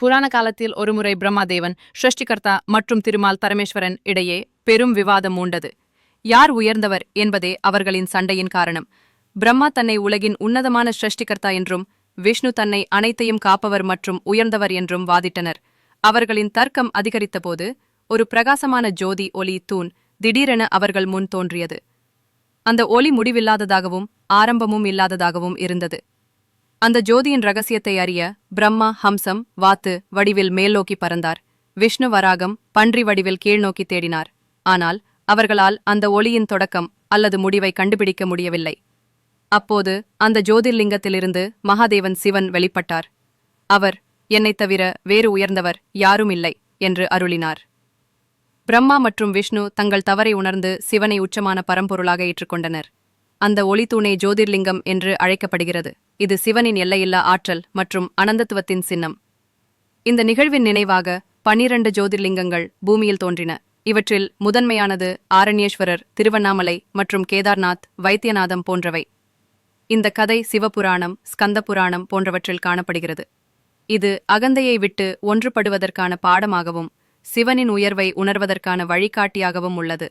புராண காலத்தில் ஒருமுறை பிரம்மாதேவன் ஷஷ்டிகர்த்தா மற்றும் திருமால் பரமேஸ்வரன் இடையே பெரும் விவாதம் மூண்டது. யார் உயர்ந்தவர் என்பதே அவர்களின் சண்டையின் காரணம். பிரம்மா தன்னை உலகின் உன்னதமான சிருஷ்டிகர்த்தா என்றும் விஷ்ணு தன்னை அனைத்தையும் காப்பவர் மற்றும் உயர்ந்தவர் என்றும் வாதிட்டனர். அவர்களின் தர்க்கம் அதிகரித்தபோது ஒரு பிரகாசமான ஜோதி ஒளி தூண் திடீரென அவர்கள் முன் தோன்றியது. அந்த ஒலி முடிவில்லாததாகவும் ஆரம்பமும் இல்லாததாகவும் இருந்தது. அந்த ஜோதியின் ரகசியத்தை அறிய பிரம்மா ஹம்சம் வாத்து வடிவில் மேல்நோக்கி பறந்தார். விஷ்ணு வராகம் பன்றி வடிவில் கீழ்நோக்கி தேடினார். ஆனால் அவர்களால் அந்த ஒளியின் தொடக்கம் அல்லது முடிவை கண்டுபிடிக்க முடியவில்லை. அப்போது அந்த ஜோதிர்லிங்கத்திலிருந்து மகாதேவன் சிவன் வெளிப்பட்டார். அவர் என்னைத் தவிர வேறு உயர்ந்தவர் யாரும் இல்லை என்று அருளினார். பிரம்மா மற்றும் விஷ்ணு தங்கள் தவறை உணர்ந்து சிவனை உச்சமான பரம்பொருளாக ஏற்றுக்கொண்டனர். அந்த ஒளித்தூணே ஜோதிர்லிங்கம் என்று அழைக்கப்படுகிறது. இது சிவனின் எல்லையில்லா ஆற்றல் மற்றும் அனந்தத்துவத்தின் சின்னம். இந்த நிகழ்வின் நினைவாக பனிரண்டு ஜோதிர்லிங்கங்கள் பூமியில் தோன்றின. இவற்றில் முதன்மையானது ஆரண்யேஸ்வரர் திருவண்ணாமலை மற்றும் கேதார்நாத் வைத்தியநாதம் போன்றவை. இந்த கதை சிவபுராணம் ஸ்கந்த புராணம் போன்றவற்றில் காணப்படுகிறது. இது அகந்தையை விட்டு ஒன்றுபடுவதற்கான பாடமாகவும் சிவனின் உயர்வை உணர்வதற்கான வழிகாட்டியாகவும் உள்ளது.